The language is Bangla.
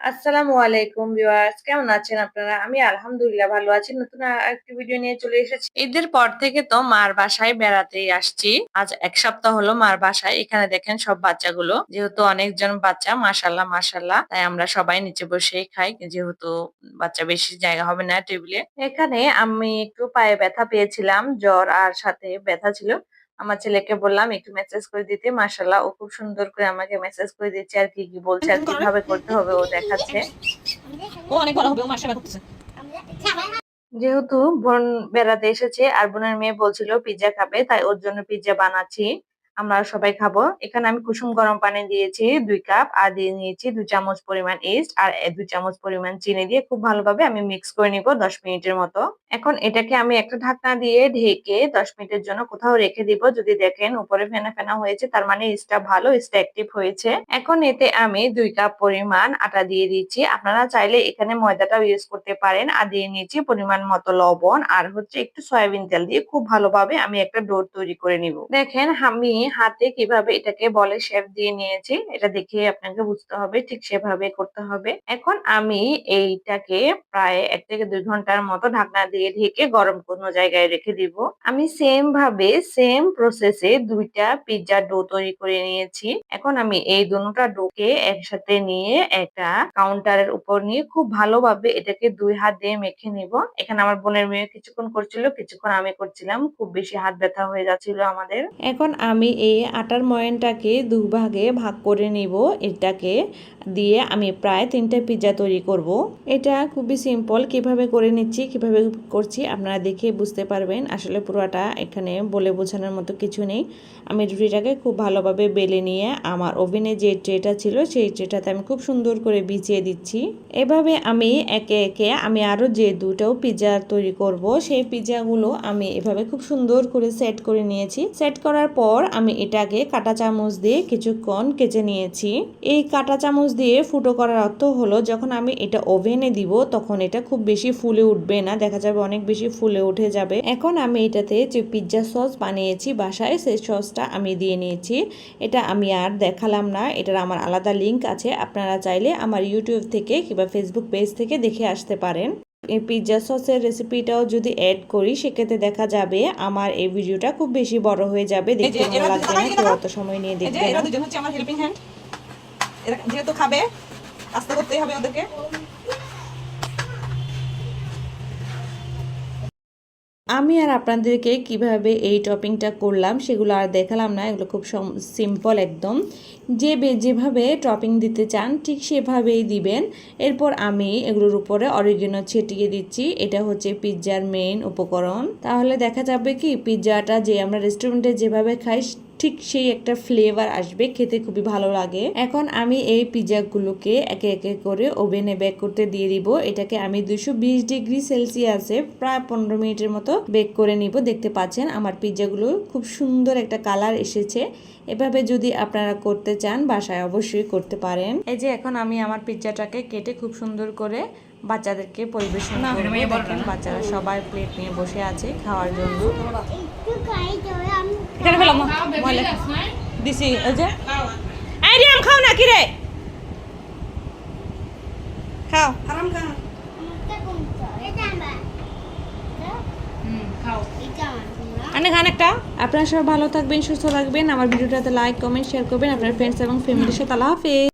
আসসালামু আলাইকুম ভিউয়ার্স, কেমন আছেন আপনারা? আমি আলহামদুলিল্লাহ ভালো আছি। নতুন একটি ভিডিও নিয়ে চলে এসেছি। ঈদের পর থেকে তো মার বাসায় বেড়াতেই আসছি। আজ এক সপ্তাহ হলো মার বাসায়। এখানে দেখেন সব বাচ্চাগুলো। যেহেতু অনেকজন বাচ্চা মাশাল্লাহ মাশাল্লাহ তাই আমরা সবাই নিচে বসেই খাই। যেহেতু বাচ্চা বেশি জায়গা হবে না টেবিলে। এখানে আমি একটু পায়ে ব্যথা পেয়েছিলাম, জ্বর আর সাথে ব্যথা ছিল। আমার ছেলেকে বললাম একটু মেসেজ করে দিতে। মাসাল্লাহ ও খুব সুন্দর করে আমাকে মেসেজ করে দিচ্ছে আর কি কি বলছে আর কীভাবে করতে হবে ও দেখাচ্ছে। ও অনেক বড় হবে ও মাসে করতেছে। যেহেতু বোন বেড়াতে এসেছে আর বোনের মেয়ে বলছিল পিৎজা খাবে তাই ওর জন্য পিৎজা বানাচ্ছি। আমরা সবাই খাব। এখানে আমি কুসুম গরম পানি দিয়েছি দুই কাপ আর দিয়ে নিয়েছি দুই চামচ পরিমাণ ইস্ট আর দুই চামচ পরিমাণ চিনি দিয়ে খুব ভালোভাবে আমি মিক্স করে নিব দশ মিনিটের মতো। এখন এটাকে আমি একটা ঢাকনা দিয়ে ঢেকে দশ মিনিটের জন্য কোথাও রেখে দিব। যদি দেখেন উপরে ফেনা ফেনা হয়েছে, তার মানে ইস্টটা ভালো ইস্ট অ্যাক্টিভ হয়েছে। এখন এতে আমি দুই কাপ পরিমাণ আটা দিয়ে দিচ্ছি। আপনারা চাইলে এখানে ময়দাটাও ইউজ করতে পারেন। আর দিয়ে নিয়েছি পরিমাণ মতো লবণ আর হচ্ছে একটু সয়াবিন তেল দিয়ে খুব ভালোভাবে আমি একটা ডোর তৈরি করে নিব। দেখেন আমি হাতে কীভাবে এটাকে বলে শেপ দিয়ে নিয়েছি, এটা দেখে আপনাকে বুঝতে হবে, ঠিক সেভাবে করতে হবে। এখন আমি এইটাকে প্রায় এক থেকে দুই ঘণ্টার মতো ঢাকনা দিয়ে ঢেকে গরম কোনো জায়গায় রেখে দিব। আমি সেম ভাবে সেম প্রসেসে দুইটা পিৎজা ডো তৈরি করে নিয়েছি। এখন আমি এই দুটা ডোকে একসাথে নিয়ে একটা কাউন্টারের উপর নিয়ে খুব ভালোভাবে এটাকে দুই হাত দিয়ে মেখে নিব। এখানে আমার বোনের মেয়ে কিছুক্ষণ করছিল, কিছুক্ষণ আমি করছিলাম। খুব বেশি হাত ব্যথা হয়ে যাচ্ছিল আমাদের। এখন আমি এই আটার ময়নটাকে দুভাগে ভাগ করে নিব। এটাকে দিয়ে আমি প্রায় তিনটা পিৎজা তৈরি করব। এটা খুবই সিম্পল, কীভাবে করে নিচ্ছি, কীভাবে করছি আপনারা দেখে বুঝতে পারবেন। আসলে পুরোটা এখানে বলে বোঝানোর মতো কিছু নেই। আমি রুটিটাকে খুব ভালোভাবে বেলে নিয়ে আমার ওভেনে যে ট্রেটা ছিল, সেই ট্রেটাতে আমি খুব সুন্দর করে বিছিয়ে দিচ্ছি। এভাবে আমি একে একে আমি আরও যে দুটো পিৎজা তৈরি করব, সেই পিৎজাগুলো আমি এভাবে খুব সুন্দর করে সেট করে নিয়েছি। সেট করার পর আমি এটাকে কাঁটা চামচ দিয়ে কিছুক্ষণ কেচে নিয়েছি। এই কাঁটা চামচ দিয়ে ফুটো করার অর্থ হলো, যখন আমি এটা ওভেনে দিব, তখন এটা খুব বেশি ফুলে উঠবে না, দেখা যাবে অনেক বেশি ফুলে উঠে যাবে। এখন আমি এটাতে যে পিৎজা সস বানিয়েছি বাসায় সেই সসটা আমি দিয়ে নিয়েছি। এটা আমি আর দেখালাম না, এটার আমার আলাদা লিংক আছে, আপনারা চাইলে আমার ইউটিউব থেকে কিংবা ফেসবুক পেজ থেকে দেখে আসতে পারেন। পিৎজা সসের রেসিপিটাও যদি অ্যাড করি সেক্ষেত্রে দেখা যাবে আমার এই ভিডিওটা খুব বেশি বড় হয়ে যাবে। দেখতে ভালো লাগবে না কেউ অত সময় নিয়ে দেখবে এরা দুজন হচ্ছে আমার হেল্পিং হ্যান্ড যেহেতু খাবে আস্তে করতেই হবে ওদেরকে। আমি আর আপনাদেরকে কীভাবে এই টপিংটা করলাম সেগুলো আর দেখালাম না, এগুলো খুব সিম্পল একদম। যে যেভাবে টপিং দিতে চান ঠিক সেভাবেই দিবেন। এরপর আমি এগুলোর উপরে অরিজিনাল ছিটিয়ে দিচ্ছি। এটা হচ্ছে পিৎজার মেইন উপকরণ। তাহলে দেখা যাবে কি, পিৎজাটা যে আমরা রেস্টুরেন্টে যেভাবে খাই ঠিক সেই একটা ফ্লেভার আসবে খেতে খুবই ভালো লাগে। এখন আমি এই পিৎজাগুলোকে একে একে করে ওভেনে বেক করতে দিয়ে দিব। এটাকে আমি দুশো বিশ ডিগ্রি সেলসিয়াসে প্রায় পনেরো মিনিটের মতো বেক করে নিব। দেখতে পাচ্ছেন আমার পিৎজাগুলো খুব সুন্দর একটা কালার এসেছে। এভাবে যদি আপনারা করতে চান বাসায় অবশ্যই করতে পারেন। এই যে এখন আমি আমার পিৎজাটাকে কেটে খুব সুন্দর করে বাচ্চাদেরকে পরিবেশন করব। বাচ্চারা সবাই প্লেট নিয়ে বসে আছে খাওয়ার জন্য। এখানে ফেলাম ময়লা দিছি এই যে। এই রিয়াম খাও না কি রে খাও। আরাম খাও। অনেক অনেকটা আপনারা সবাই ভালো থাকবেন সুস্থ থাকবেন। আমার ভিডিওটাতে লাইক কমেন্ট শেয়ার করবেন। আপনার ফ্রেন্ডস এবং ফ্যামিলির সাথে। আল্লাহ হাফেজ।